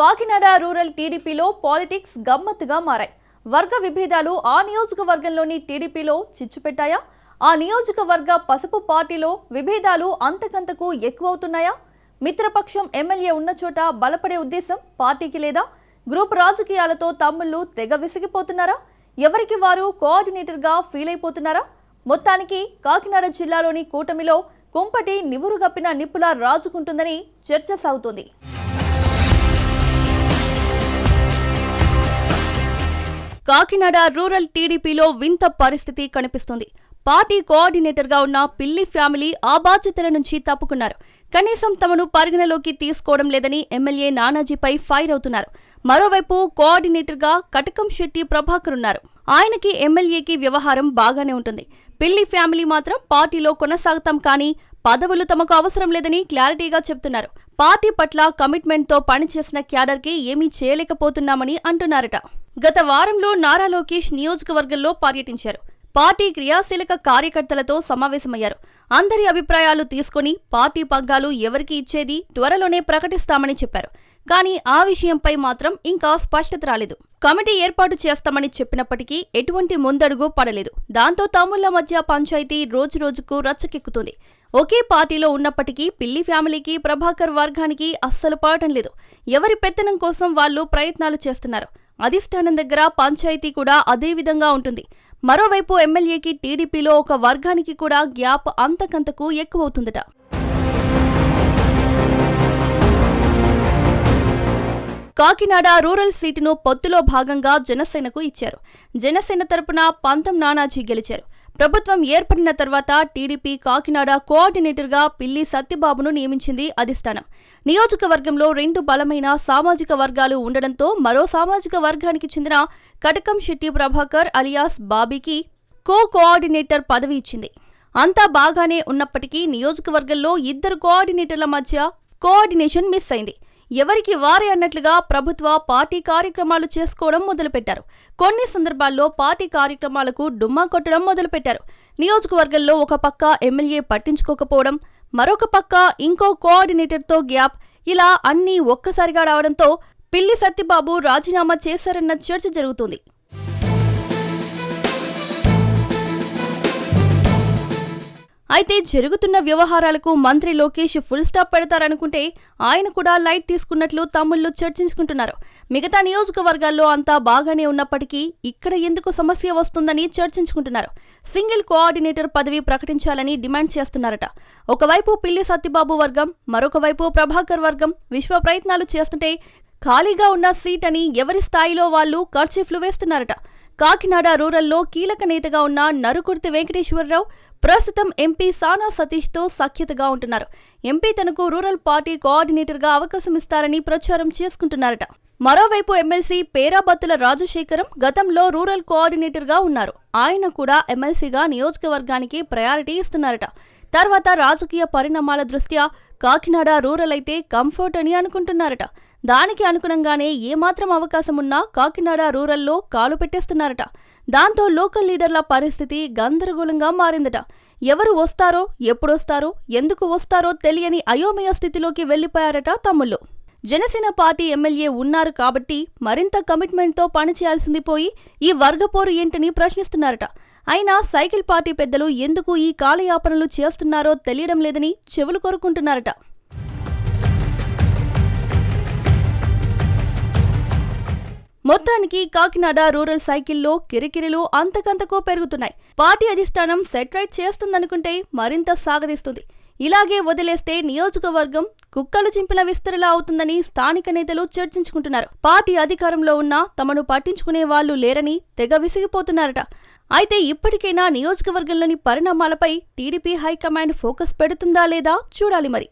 Kakinada rural టీడీపీలో politics గమ్మత్తుగా మారాయి. వర్గ విభేదాలు ఆ నియోజకవర్గంలోని టీడీపీలో చిచ్చుపెట్టాయా? ఆ నియోజకవర్గ పసుపు పార్టీలో విభేదాలు అంతకంతకు ఎక్కువవుతున్నాయా? మిత్రపక్షం ఎమ్మెల్యే ఉన్న చోట బలపడే ఉద్దేశం పార్టీకి లేదా? గ్రూప్ రాజకీయాలతో తమ్ముళ్ళు తెగ విసిగిపోతున్నారా? ఎవరికి వారు కోఆర్డినేటర్గా ఫీల్ అయిపోతున్నారా మొత్తానికి కాకినాడ జిల్లాలోని కూటమిలో కుంపటి నివురుగప్పిన నిప్పులా రాజుకుంటుందని చర్చ సాగుతోంది. కాకినాడ రూరల్ టీడీపీలో వింత పరిస్థితి కనిపిస్తుంది. పార్టీ కోఆర్డినేటర్గా ఉన్న పిల్లి ఫ్యామిలీ ఆ బాధ్యతల నుంచి తప్పుకున్నారు. కనీసం తమను పరిగణలోకి తీసుకోవడం లేదని ఎమ్మెల్యే నానాజీపై ఫైర్ అవుతున్నారు. మరోవైపు కోఆర్డినేటర్గా కటకం శెట్టి ప్రభాకర్ ఉన్నారు. ఆయనకి ఎమ్మెల్యేకి వ్యవహారం బాగానే ఉంటుంది. పిల్లి ఫ్యామిలీ మాత్రం పార్టీలో కొనసాగుతాం కానీ పదవులు తమకు అవసరం లేదని క్లారిటీగా చెప్తున్నారు. పార్టీ పట్ల కమిట్మెంట్తో పనిచేసిన క్యాడర్కి ఏమీ చేయలేకపోతున్నామని అంటున్నారట. గత వారంలో నారా లోకేష్ నియోజకవర్గంలో పర్యటించారు. పార్టీ క్రియాశీలక కార్యకర్తలతో సమావేశమయ్యారు. అందరి అభిప్రాయాలు తీసుకుని పార్టీ పగ్గాలు ఎవరికి ఇచ్చేది త్వరలోనే ప్రకటిస్తామని చెప్పారు. కానీ ఆ విషయంపై మాత్రం ఇంకా స్పష్టత రాలేదు. కమిటీ ఏర్పాటు చేస్తామని చెప్పినప్పటికీ ఎటువంటి ముందడుగు పడలేదు. దాంతో తమ్ముళ్ళ మధ్య పంచాయతీ రోజురోజుకు రచ్చకెక్కుతుంది. ఒకే పార్టీలో ఉన్నప్పటికీ పిల్లి ఫ్యామిలీకి ప్రభాకర్ వర్గానికి అస్సలు పడటం లేదు. ఎవరి పెత్తనం కోసం వాళ్ళు ప్రయత్నాలు చేస్తున్నారు. అధిష్టానం దగ్గర పంచాయతీ కూడా అదే విధంగా ఉంటుంది. మరోవైపు ఎమ్మెల్యేకి టీడీపీలో ఒక వర్గానికి కూడా గ్యాప్ అంతకంతకు ఎక్కువవుతుందట. కాకినాడ రూరల్ సీటును పొత్తులో భాగంగా జనసేనకు ఇచ్చారు. జనసేన తరపున పంతం నానాజీ గెలిచారు. ప్రభుత్వం ఏర్పడిన తర్వాత టీడీపీ కాకినాడ కోఆర్డినేటర్గా పిల్లి సత్యబాబును నియమించింది అధిష్టానం. నియోజకవర్గంలో రెండు బలమైన సామాజిక వర్గాలు ఉండడంతో మరో సామాజిక వర్గానికి చెందిన కటకం శెట్టి ప్రభాకర్ అలియాస్ బాబీకి కో కోఆర్డినేటర్ పదవి ఇచ్చింది. అంతా బాగానే ఉన్నప్పటికీ నియోజకవర్గంలో ఇద్దరు కోఆర్డినేటర్ల మధ్య కోఆర్డినేషన్ మిస్ అయింది. ఎవరికి వారే అన్నట్లుగా ప్రభుత్వ పార్టీ కార్యక్రమాలు చేసుకోవడం మొదలుపెట్టారు. కొన్ని సందర్భాల్లో పార్టీ కార్యక్రమాలకు డుమ్మా కొట్టడం మొదలుపెట్టారు. నియోజకవర్గంలో ఒక పక్క ఎమ్మెల్యే పట్టించుకోకపోవడం మరొక పక్క ఇంకో కోఆర్డినేటర్తో గ్యాప్ ఇలా అన్నీ ఒక్కసారిగా రావడంతో పిల్లి సత్యబాబు రాజీనామా చేశారన్న చర్చ జరుగుతుంది. అయితే జరుగుతున్న వ్యవహారాలకు మంత్రి లోకేష్ ఫుల్ స్టాప్ పెడతారనుకుంటే ఆయన కూడా లైట్ తీసుకున్నట్లు తమ్ముళ్ళు చర్చించుకుంటున్నారు. మిగతా నియోజకవర్గాల్లో అంతా బాగానే ఉన్నప్పటికీ ఇక్కడ ఎందుకు సమస్య వస్తుందని చర్చించుకుంటున్నారు. సింగిల్ కోఆర్డినేటర్ పదవి ప్రకటించాలని డిమాండ్ చేస్తున్నారట. ఒకవైపు పిల్లి సత్యబాబు వర్గం మరొక వైపు ప్రభాకర్ వర్గం విశ్వ ప్రయత్నాలు చేస్తుంటే ఖాళీగా ఉన్న సీట్ అని ఎవరి స్థాయిలో వాళ్ళు ఖర్చీఫ్లు వేస్తున్నారట. కాకినాడ రూరల్లో కీలక నేతగా ఉన్న నరుకుర్తి వెంకటేశ్వరరావు ప్రస్తుతం ఎంపీ సానా సతీష్తో సఖ్యతగా ఉంటున్నారు. ఎంపీ తనకు రూరల్ పార్టీ కోఆర్డినేటర్గా అవకాశం ఇస్తారని ప్రచారం చేసుకుంటున్నారట. మరోవైపు ఎమ్మెల్సీ పేరాబత్తుల రాజశేఖరం గతంలో రూరల్ కోఆర్డినేటర్గా ఉన్నారు. ఆయన కూడా ఎమ్మెల్సీగా నియోజకవర్గానికి ప్రయారిటీ ఇస్తున్నారట. తర్వాత రాజకీయ పరిణామాల దృష్ట్యా కాకినాడ రూరల్ అయితే కంఫర్ట్ అని అనుకుంటున్నారట. దానికి అనుగుణంగానే ఏమాత్రం అవకాశం ఉన్నా కాకినాడ రూరల్లో కాలు పెట్టేస్తున్నారట. దాంతో లోకల్ లీడర్ల పరిస్థితి గందరగోళంగా మారిందట. ఎవరు వస్తారో ఎప్పుడొస్తారో ఎందుకు వస్తారో తెలియని అయోమయ స్థితిలోకి వెళ్ళిపోయారట తమ్ముళ్ళు. జనసేన పార్టీ ఎమ్మెల్యే ఉన్నారు కాబట్టి మరింత కమిట్మెంట్తో పనిచేయాల్సింది పోయి ఈ వర్గపోరు ఏంటని ప్రశ్నిస్తున్నారట. అయినా సైకిల్ పార్టీ పెద్దలు ఎందుకు ఈ కాలయాపనలు చేస్తున్నారో తెలియడం లేదని చెవులు కోరుకుంటున్నారట మొత్తానికి కాకినాడ రూరల్ సైకిల్లో కిరికిరిలు అంతకంతకు పెరుగుతున్నాయి. పార్టీ అధిష్టానం సెట్రైట్ చేస్తుందనుకుంటే మరింత సాగదీస్తుంది. ఇలాగే వదిలేస్తే నియోజకవర్గం కుక్కలు చింపిన విస్తరలా అవుతుందని స్థానిక నేతలు చర్చించుకుంటున్నారు. పార్టీ అధికారంలో ఉన్నా తమను పట్టించుకునే వాళ్ళు లేరని తెగ విసిగిపోతున్నారట. అయితే ఇప్పటికైనా నియోజకవర్గంలోని పరిణామాలపై టీడీపీ హైకమాండ్ ఫోకస్ పెడుతుందా లేదా చూడాలి మరి.